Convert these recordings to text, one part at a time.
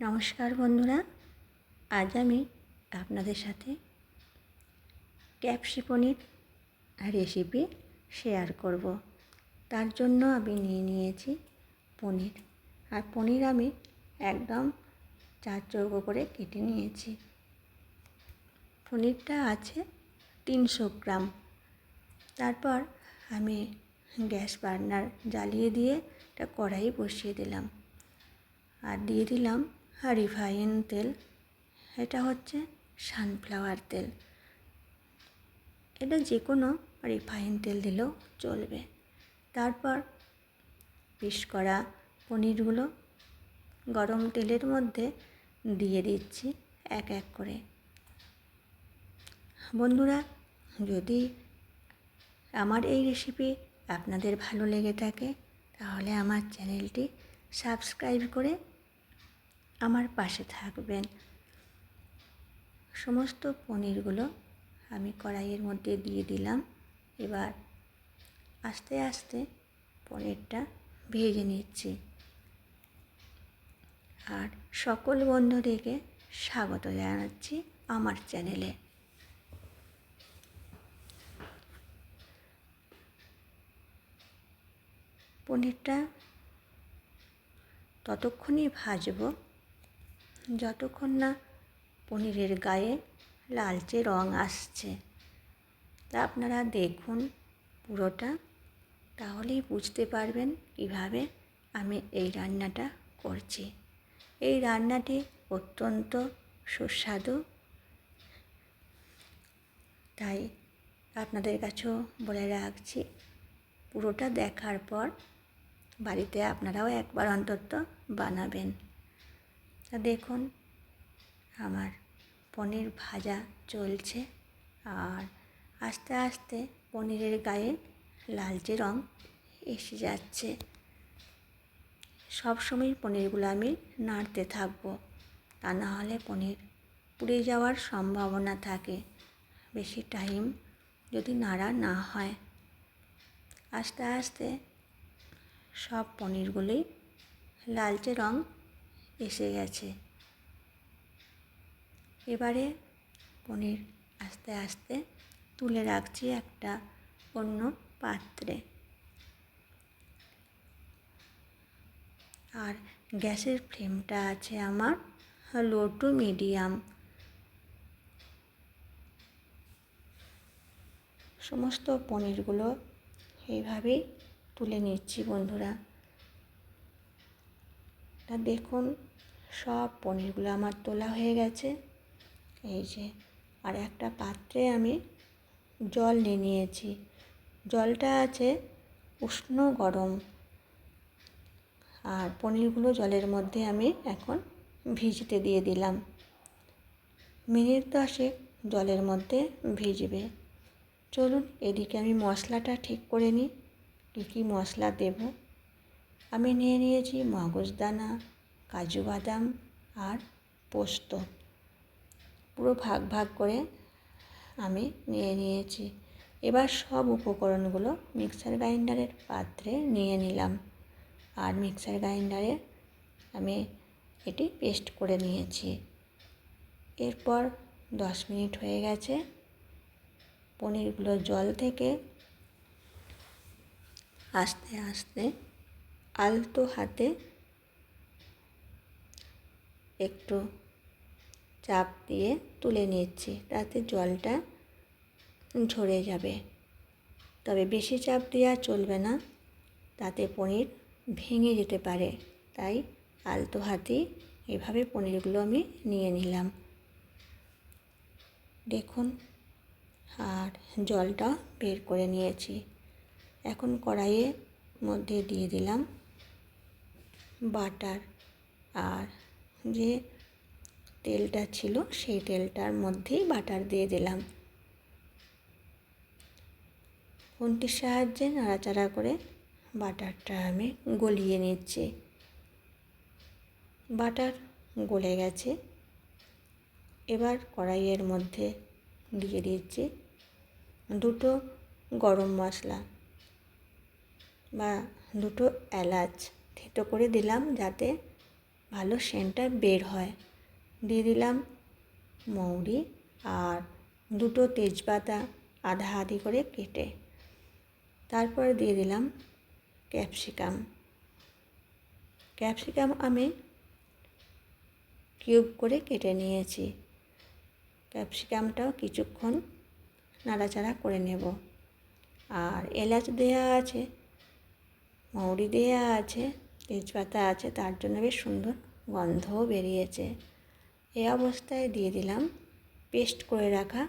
নমস্কার বন্ধুরা, আজ আমি আপনাদের সাথে ক্যাপসি পনির রেসিপি শেয়ার করব। তার জন্য আমি নিয়ে নিয়েছি পনির। আর পনির আমি একদম চার চৌকো করে কেটে নিয়েছি। পনিরটা আছে তিনশো গ্রাম। তারপর আমি গ্যাস বার্নার জ্বালিয়ে দিয়ে একটা কড়াই বসিয়ে দিলাম। আর দিয়ে দিলাম রিফাইন তেল, এটা হচ্ছে সানফ্লাওয়ার তেল। এটা যে কোনো রিফাইন তেল দিলেও চলবে। তারপর পিস করা পনিরগুলো গরম তেলের মধ্যে দিয়ে দিচ্ছি এক এক করে। বন্ধুরা, যদি আমার এই রেসিপি আপনাদের ভালো লেগে থাকে, তাহলে আমার চ্যানেলটি সাবস্ক্রাইব করে আমার পাশে থাকবেন। সমস্ত পনিরগুলো আমি কড়াইয়ের মধ্যে দিয়ে দিলাম। এবার আস্তে আস্তে পনিরটা ভেজে নিচ্ছি। আর সকল বন্ধুদেরকে স্বাগত জানাচ্ছি আমার চ্যানেলে। পনিরটা ততক্ষণই ভাজবো। যতক্ষণ না পনিরের গায়ে লালচে রং আসছে। তা আপনারা দেখুন পুরোটা, তাহলেই বুঝতে পারবেন কীভাবে আমি এই রান্নাটা করছি। এই রান্নাটি অত্যন্ত সুস্বাদু। তাই আপনাদের কাছেও বলে রাখছি, পুরোটা দেখার পর বাড়িতে আপনারাও একবার অন্তত বানাবেন। তা দেখুন, আমার পনির ভাজা চলছে আর আস্তে আস্তে পনিরের গায়ে লালচে রং এসে যাচ্ছে। সব সময় পনিরগুলো আমি নাড়তে থাকব, তা না হলে পনির পুড়ে যাওয়ার সম্ভাবনা থাকে। বেশি টাইম যদি নাড়া না হয়, আস্তে আস্তে সব পনিরগুলোই লালচে রং এসে গেছে। এবারে পনির আস্তে আস্তে তুলে রাখছি একটা অন্য পাত্রে। আর গ্যাসের ফ্লেমটা আছে আমার লো টু মিডিয়াম। সমস্ত পনিরগুলো এইভাবেই তুলে নিচ্ছি বন্ধুরা। তা দেখুন, সব পনিরগুলো আমার তোলা হয়ে গেছে। এই যে, আর একটা পাত্রে আমি জল নিয়ে নিয়েছি। জলটা আছে উষ্ণ গরম। আর পনিরগুলো জলের মধ্যে আমি এখন ভিজতে দিয়ে দিলাম। মিনিট দশেক জলের মধ্যে ভিজবে। চলুন, এদিকে আমি মশলাটা ঠিক করে নিই। কী কী মশলা দেব? আমি নিয়ে নিয়েছি মগজদানা কাজু বাদাম আর পোস্ত। পুরো ভাগ ভাগ করে আমি নিয়ে নিয়েছি। এবার সব উপকরণগুলো মিক্সার গ্রাইন্ডারের পাত্রে নিয়ে নিলাম। আর মিক্সার গ্রাইন্ডারে আমি এটি পেস্ট করে নিয়েছি। এরপর দশ মিনিট হয়ে গেছে। পনিরগুলো জল থেকে আস্তে আস্তে আলতো হাতে একটু চাপ দিয়ে তুলে নিচ্ছি। তাতে জলটা ঝরে যাবে। তবে বেশি চাপ দেওয়া চলবে না। তাতে পনির ভেঙে যেতে পারে। তাই আলতো হাতেই এভাবে পনিরগুলো আমি নিয়ে নিলাম। দেখুন, আর জলটা বের করে নিয়েছি। এখন কড়াইয়ের মধ্যে দিয়ে দিলাম। বাটার। আর যে তেলটা ছিল সেই তেলটার মধ্যেই বাটার দিয়ে দিলাম। খুন্তির সাহায্যে নাড়াচাড়া করে বাটারটা আমি গলিয়ে নিচ্ছি। বাটার গলে গেছে। এবার কড়াইয়ের মধ্যে দিয়ে দিচ্ছি দুটো গরম মশলা বা দুটো এলাচ। থেতো করে দিলাম যাতে ভালো সেন্টটা বের হয়। দিয়ে দিলাম মৌরি আর দুটো তেজপাতা আধা আধি করে কেটে। তারপরে দিয়ে দিলাম ক্যাপসিকাম। ক্যাপসিকাম আমি কিউব করে কেটে নিয়েছি। ক্যাপসিকামটাও কিছুক্ষণ নাড়াচাড়া করে নেব। আর এলাচ দেওয়া আছে, মৌরি দেওয়া আছে তেজপাতা আছে, তার জন্য বেশ সুন্দর গন্ধও বেরিয়েছে। এই অবস্থায় দিয়ে দিলাম পেস্ট করে রাখা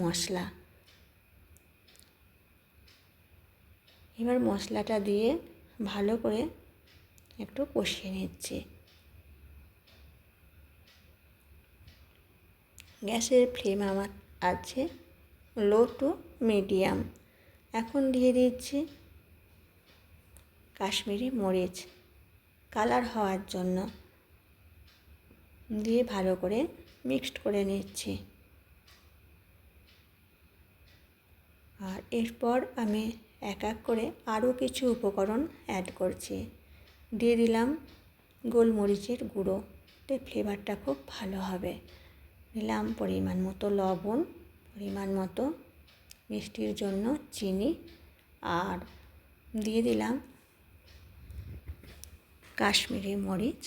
মশলা। এবার মশলাটা দিয়ে ভালো করে একটু কষিয়ে নিচ্ছি। গ্যাসের ফ্লেম আমার আছে লো টু মিডিয়াম। এখন দিয়ে দিচ্ছি কাশ্মীরি মরিচ। কালার হওয়ার জন্য দিয়ে ভালো করে মিক্সড করে নিচ্ছি। আর এরপর আমি এক এক করে আরও কিছু উপকরণ অ্যাড করছি। দিয়ে দিলাম গোলমরিচের গুঁড়ো। এতে ফ্লেভারটা খুব ভালো হবে। দিলাম পরিমাণ মতো লবণ, পরিমাণ মতো মিষ্টির জন্য চিনি। আর দিয়ে দিলাম কাশ্মীরি মরিচ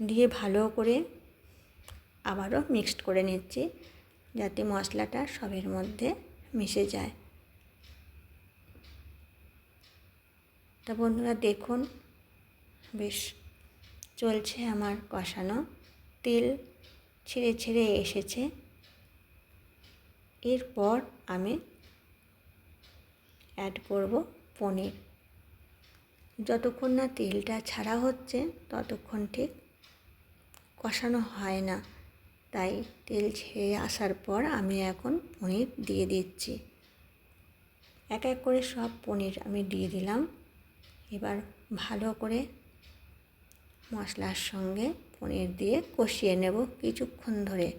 দিয়ে ভালো করে আবারও মিক্সড করে নিচ্ছি, যাতে মশলাটা সবের মধ্যে মিশে যায়। তা বন্ধুরা দেখুন, বেশ চলছে আমার কষানো। তেল ছেড়ে ছেড়ে এসেছে। এরপর আমি অ্যাড করব পনির। যতক্ষণ না তেলটা ছাড়া হচ্ছে, ততক্ষণ ঠিক কষানো হয় না। তাই তেল ছেড়ে আসার পর আমি এখন পনির দিয়ে দিচ্ছি। এক এক করে সব পনির আমি দিয়ে দিলাম। এবার ভালো করে মশলার সঙ্গে পনির দিয়ে কষিয়ে নেব কিছুক্ষণ ধরে।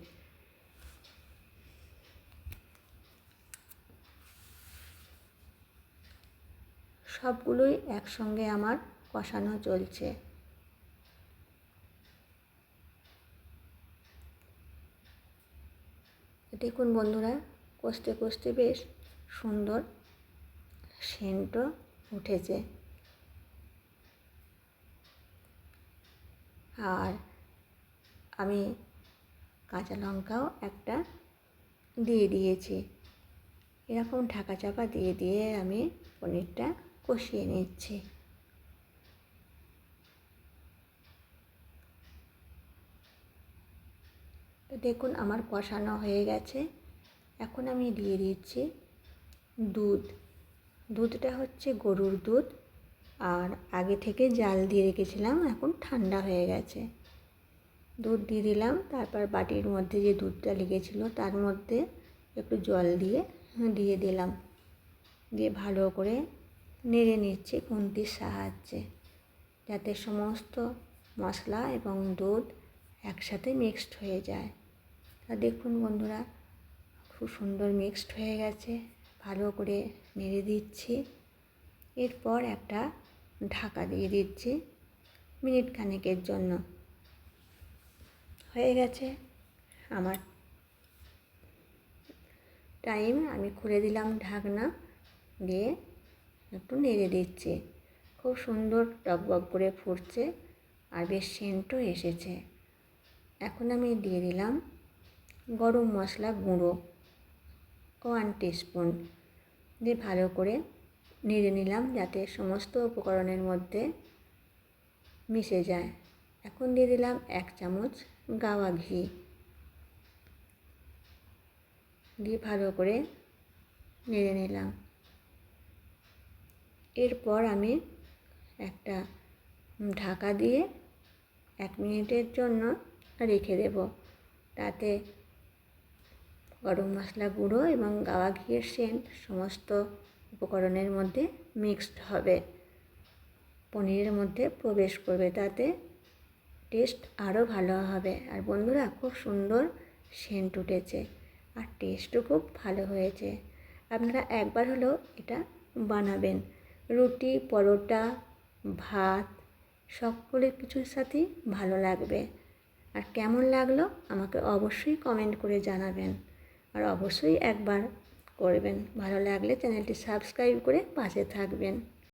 সবগুলোই একসঙ্গে আমার কষানো চলছে। দেখুন বন্ধুরা, কষতে কষতে বেশ সুন্দর সেন্টও উঠেছে। আর আমি কাঁচা লঙ্কাও একটা দিয়ে দিয়েছি। এরকম ঢাকা চাপা দিয়ে দিয়ে আমি পনিরটা কষিয়ে নিচ্ছি। তো দেখুন আমার কষানো হয়ে গেছে। এখন আমি দিয়ে দিচ্ছি দুধ। দুধটা হচ্ছে গরুর দুধ। আর আগে থেকে জাল দিয়ে রেখেছিলাম, এখন ঠান্ডা হয়ে গেছে। দুধ দিয়ে দিলাম, তারপর বাটির মধ্যে যে দুধটা লেগেছিলো, তার মধ্যে একটু জল দিয়ে দিয়ে দিলাম। দিয়ে ভালো করে নেড়ে নিচ্ছি খুন্তির সাহায্যে, যাতে সমস্ত মশলা এবং দুধ একসাথে মিক্সড হয়ে যায়। তা দেখুন বন্ধুরা, খুব সুন্দর মিক্সড হয়ে গেছে। ভালো করে নেড়ে দিচ্ছি। এরপর একটা ঢাকা দিয়ে দিচ্ছি মিনিট খানেকের জন্য। হয়ে গেছে আমার টাইম আমি খুলে দিলাম ঢাকনা দিয়ে। একটু নেড়ে দিচ্ছি। খুব সুন্দর টকবক করে ফুটছে আর বেশ সেন্টও এসেছে। এখন আমি দিয়ে দিলাম গরম মশলা গুঁড়ো ওয়ান টিস্পুন। দিয়ে ভালো করে নেড়ে নিলাম যাতে সমস্ত উপকরণের মধ্যে মিশে যায়। এখন দিয়ে দিলাম এক চামচ গাওয়া ঘি। দিয়ে ভালো করে নেড়ে নিলাম। এরপর আমি একটা ঢাকা দিয়ে এক মিনিটের জন্য রেখে দেব। তাতে গরম মশলা গুঁড়ো এবং গাওয়া ঘিয়ের সেন্ট সমস্ত উপকরণের মধ্যে মিক্সড হবে। পনিরের মধ্যে প্রবেশ করবে। তাতে টেস্ট আরও ভালো হবে। আর বন্ধুরা, খুব সুন্দর সেন্ট উঠেছে আর টেস্টও খুব ভালো হয়েছে। আপনারা একবার হলেও এটা বানাবেন। রুটি, পরোটা, ভাত সকলের কিছুর সাথেই ভালো লাগবে। আর কেমন লাগল আমাকে অবশ্যই কমেন্ট করে জানাবেন। আর অবশ্যই একবার করবেন। ভালো লাগলে চ্যানেলটি সাবস্ক্রাইব করে পাশে থাকবেন।